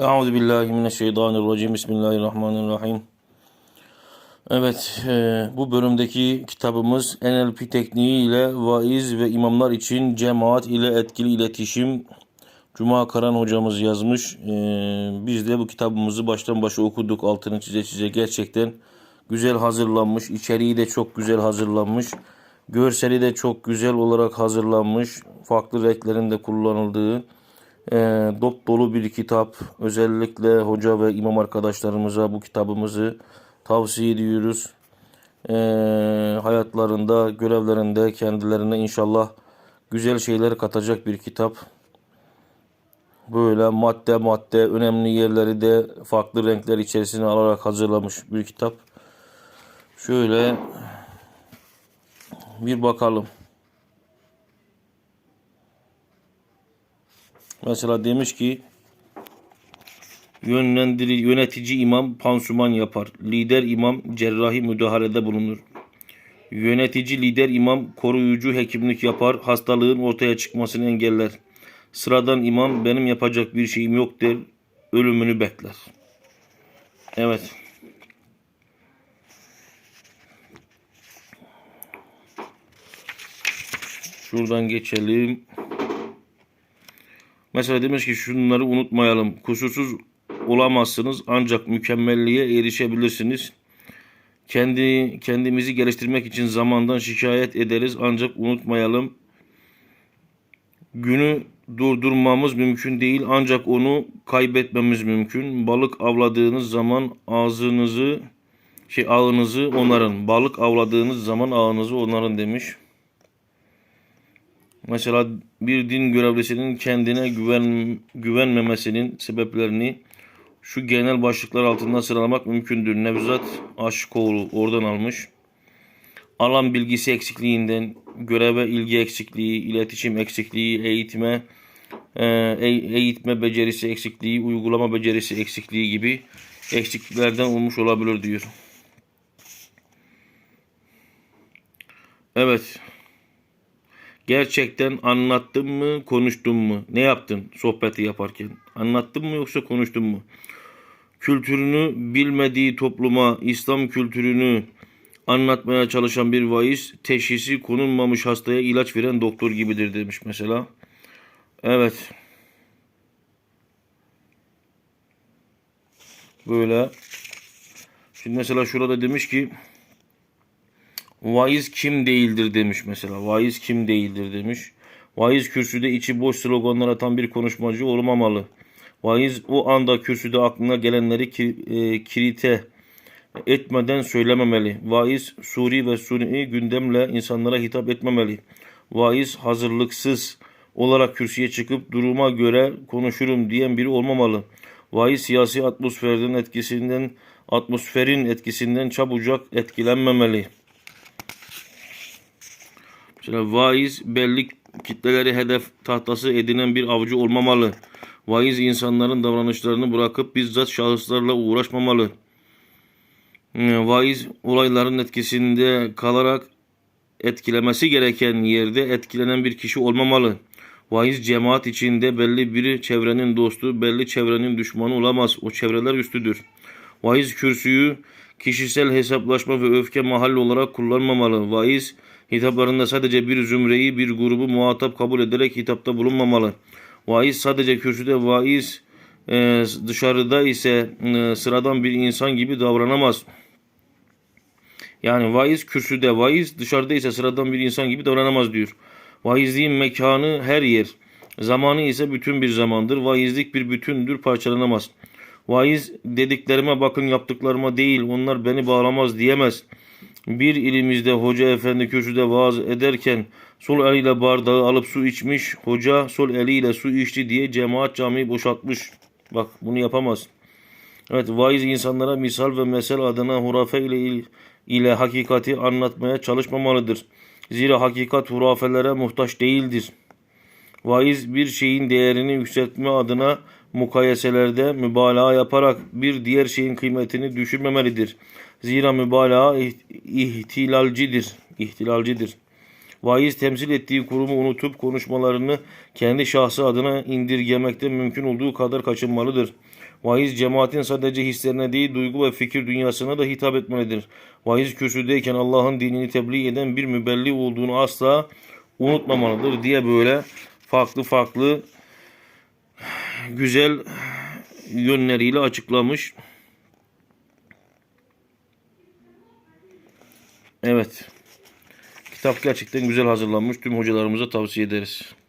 Euzu billahi mineşşeytanirracim. Bismillahirrahmanirrahim. Evet, e, bu bölümdeki kitabımız NLP tekniği ile vaiz ve imamlar için cemaat ile etkili iletişim. Cuma Karan hocamız yazmış. E, biz de bu kitabımızı baştan başa okuduk. Altını çize çize gerçekten güzel hazırlanmış. İçeriği de çok güzel hazırlanmış. Görseli de çok güzel olarak hazırlanmış. Farklı renklerin de kullanıldığı e, dop dolu bir kitap. Özellikle hoca ve imam arkadaşlarımıza bu kitabımızı tavsiye ediyoruz. E, hayatlarında, görevlerinde kendilerine inşallah güzel şeyler katacak bir kitap. Böyle madde madde önemli yerleri de farklı renkler içerisine alarak hazırlamış bir kitap. Şöyle bir bakalım. Mesela demiş ki yönlendiri yönetici imam pansuman yapar. Lider imam cerrahi müdahalede bulunur. Yönetici lider imam koruyucu hekimlik yapar. Hastalığın ortaya çıkmasını engeller. Sıradan imam benim yapacak bir şeyim yok der. Ölümünü bekler. Evet. Şuradan geçelim. Mesela demiş ki şunları unutmayalım. Kusursuz olamazsınız ancak mükemmelliğe erişebilirsiniz. Kendi kendimizi geliştirmek için zamandan şikayet ederiz ancak unutmayalım. Günü durdurmamız mümkün değil ancak onu kaybetmemiz mümkün. Balık avladığınız zaman ağzınızı şey ağınızı onarın. Balık avladığınız zaman ağınızı onarın demiş. Mesela bir din görevlisinin kendine güven güvenmemesinin sebeplerini şu genel başlıklar altında sıralamak mümkündür. Nevzat Aşıkoğlu oradan almış. Alan bilgisi eksikliğinden, göreve ilgi eksikliği, iletişim eksikliği, eğitime e, e- eğitme becerisi eksikliği, uygulama becerisi eksikliği gibi eksikliklerden olmuş olabilir diyor. Evet. Gerçekten anlattın mı, konuştun mu? Ne yaptın sohbeti yaparken? Anlattın mı yoksa konuştun mu? Kültürünü bilmediği topluma, İslam kültürünü anlatmaya çalışan bir vaiz, teşhisi konulmamış hastaya ilaç veren doktor gibidir demiş mesela. Evet. Böyle. Şimdi mesela şurada demiş ki Vaiz kim değildir demiş mesela. Vaiz kim değildir demiş. Vaiz kürsüde içi boş sloganlar atan bir konuşmacı olmamalı. Vaiz o anda kürsüde aklına gelenleri ki, e, kirite etmeden söylememeli. Vaiz suri ve suni gündemle insanlara hitap etmemeli. Vaiz hazırlıksız olarak kürsüye çıkıp duruma göre konuşurum diyen biri olmamalı. Vaiz siyasi atmosferin etkisinden atmosferin etkisinden çabucak etkilenmemeli. Mesela vaiz belli kitleleri hedef tahtası edinen bir avcı olmamalı. Vaiz insanların davranışlarını bırakıp bizzat şahıslarla uğraşmamalı. Ee, Vaiz olayların etkisinde kalarak etkilemesi gereken yerde etkilenen bir kişi olmamalı. Vaiz cemaat içinde belli bir çevrenin dostu, belli çevrenin düşmanı olamaz. O çevreler üstüdür. Vaiz kürsüyü kişisel hesaplaşma ve öfke mahalli olarak kullanmamalı. Vaiz hitaplarında sadece bir zümreyi, bir grubu muhatap kabul ederek hitapta bulunmamalı. Vaiz sadece kürsüde vaiz e, dışarıda ise e, sıradan bir insan gibi davranamaz. Yani vaiz kürsüde, vaiz dışarıda ise sıradan bir insan gibi davranamaz diyor. Vaizliğin mekanı her yer. Zamanı ise bütün bir zamandır. Vaizlik bir bütündür, parçalanamaz. Vaiz dediklerime bakın yaptıklarıma değil onlar beni bağlamaz diyemez. Bir ilimizde hoca efendi kürsüde vaaz ederken sol eliyle bardağı alıp su içmiş, hoca sol eliyle su içti diye cemaat camiyi boşaltmış. Bak bunu yapamaz. Evet vaiz insanlara misal ve mesel adına hurafe ile, ile hakikati anlatmaya çalışmamalıdır. Zira hakikat hurafelere muhtaç değildir. Vaiz bir şeyin değerini yükseltme adına mukayeselerde mübalağa yaparak bir diğer şeyin kıymetini düşürmemelidir. Zira mübalağa ihtilalcidir. ihtilalcidir. Vaiz temsil ettiği kurumu unutup konuşmalarını kendi şahsı adına indirgemekte mümkün olduğu kadar kaçınmalıdır. Vaiz cemaatin sadece hislerine değil duygu ve fikir dünyasına da hitap etmelidir. Vaiz kürsüdeyken Allah'ın dinini tebliğ eden bir mübelli olduğunu asla unutmamalıdır diye böyle farklı farklı güzel yönleriyle açıklamış. Evet. Kitap gerçekten güzel hazırlanmış. Tüm hocalarımıza tavsiye ederiz.